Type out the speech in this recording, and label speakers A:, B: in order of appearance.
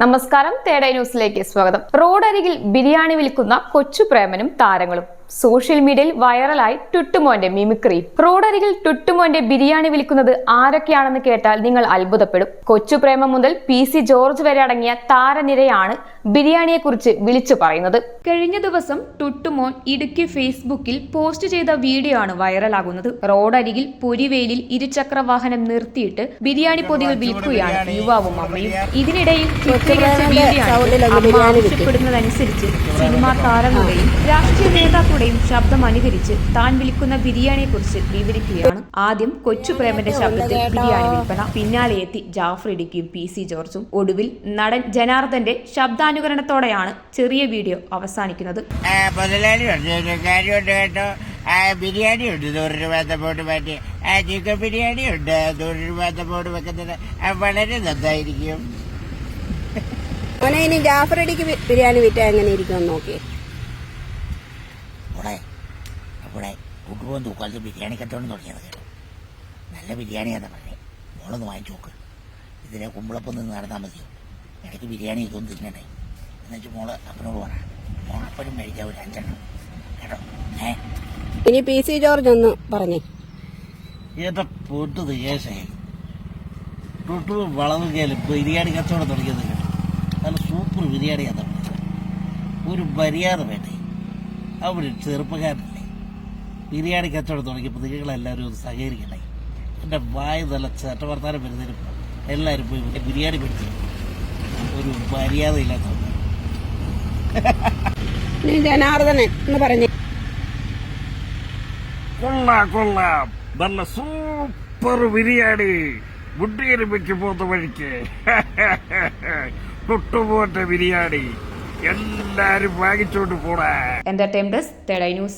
A: നമസ്കാരം തേടൈ ന്യൂസിലേക്ക് സ്വാഗതം. റോഡരികിൽ ബിരിയാണി വിൽക്കുന്ന കൊച്ചു പ്രേമനും താരങ്ങളും. സോഷ്യൽ മീഡിയയിൽ വൈറലായി ടുട്ടുമോന്റെ മിമിക്രി. റോഡരികിൽ ടുട്ടുമോന്റെ ബിരിയാണി വിൽക്കുന്നത് ആരൊക്കെയാണെന്ന് കേട്ടാൽ നിങ്ങൾ അത്ഭുതപ്പെടും. കൊച്ചു പ്രേമം മുതൽ പി സി ജോർജ് വരെ അടങ്ങിയ താരനിരയാണ് ബിരിയാണിയെക്കുറിച്ച് വിളിച്ചു പറയുന്നത്. കഴിഞ്ഞ ദിവസം ടുട്ടുമോൻ ഇടുക്കി ഫേസ്ബുക്കിൽ പോസ്റ്റ് ചെയ്ത വീഡിയോ ആണ് വൈറലാകുന്നത്. റോഡരികിൽ പൊരിവേലിൽ ഇരുചക്ര വാഹനം നിർത്തിയിട്ട് ബിരിയാണി പൊതികൾ വിൽക്കുകയാണ് യുവാവും അമ്മയും. ഇതിനിടയിൽ ചിത്രീകരിച്ച വീഡിയോ ആവശ്യപ്പെടുന്നതനുസരിച്ച് സിനിമാ താരങ്ങളുടെയും രാഷ്ട്രീയ നേതാക്കളുടെയും ശബ്ദം അനുകരിച്ച് താൻ വിൽക്കുന്ന ബിരിയാണിയെ കുറിച്ച് വിവരിക്കുകയാണ് ആദ്യം കൊച്ചു പ്രേമന്റെ ശബ്ദത്തിൽ ബിരിയാണി വിൽപ്പന പിന്നാലെ എത്തി ജാഫർ ഇടിക്കും പി സി ജോർജും ഒടുവിൽ നടൻ ജനാർദ്ദന്റെ ശബ്ദാനുകരണത്തോടെയാണ് ചെറിയ വീഡിയോ അവസാനിക്കുന്നത്
B: ബിരിയാണി ഉണ്ട് നൂറ് മാറ്റി ചിക്കൻ ബിരിയാണി ഉണ്ട് നൂറ് വെക്കുന്നത് വളരെ നന്നായിരിക്കും
C: മോനെ ഇനി ജാഫറടിക്ക് ബിരിയാണി വിറ്റാ എങ്ങനെ ഇരിക്കും നോക്കി
B: അവിടെ കൊണ്ടുപോകാൻ തൂക്കാലത്ത് ബിരിയാണി കച്ചവടം തുടങ്ങിയത് കേട്ടോ. നല്ല ബിരിയാണിയാണെന്ന് പറഞ്ഞേ. മോളൊന്ന് വാങ്ങിച്ചു നോക്ക്. ഇതിലെ കുമ്പളപ്പം നിന്ന് നടന്നാൽ മതിയോ? ഇടയ്ക്ക് ബിരിയാണി ഇതൊന്നും തിന്നണേ എന്നുവെച്ചാൽ മോൾ അപ്പനോട് പറ. മോളപ്പനും മേടിക്കാൻ ഒരു അഞ്ചെണ്ണം. കേട്ടോ? ഏ?
C: ഇനി പി സി ജോർജ് ഒന്ന് പറഞ്ഞേ.
B: എന്റെ പൊട്ടു കേസേ തൊട്ടു വളവ് കേലും ബിരിയാണി കച്ചവടം തുടങ്ങിയത് കേട്ടോ. നല്ല സൂപ്പർ ബിരിയാണിയാണ് തുടങ്ങിയത് ഒരു മര്യാദ വേണ്ടേ? അവിടെ ചെറുപ്പക്കാരില്ല ചെറുപ്പക്കാരനല്ലേ ബിരിയാണി കച്ചവടം തുടങ്ങിയപ്പോൾ നിങ്ങളെല്ലാവരും ഒന്ന് സഹകരിക്കണേ എന്റെ വായ നല്ല ചേട്ട വർത്താനം വരുന്നതിന് എല്ലാവരും പോയി ഇവിടെ ബിരിയാണി പിടിച്ചു ഒരു
C: മര്യാദയില്ലാത്ത ജനാർദ്ദനൻ എന്ന് പറഞ്ഞു.
D: കൊള്ളാം കൊള്ളാം. നല്ല സൂപ്പർ ബിരിയാണി. മുണ്ടിയരുമയ്ക്ക് പോകുന്ന വഴിക്ക്. തൊട്ടുപോന്റെ ബിരിയാണി. എല്ലാരും വാങ്ങിച്ചോണ്ട് പോടാ.
A: Entertain desk തേടൈ news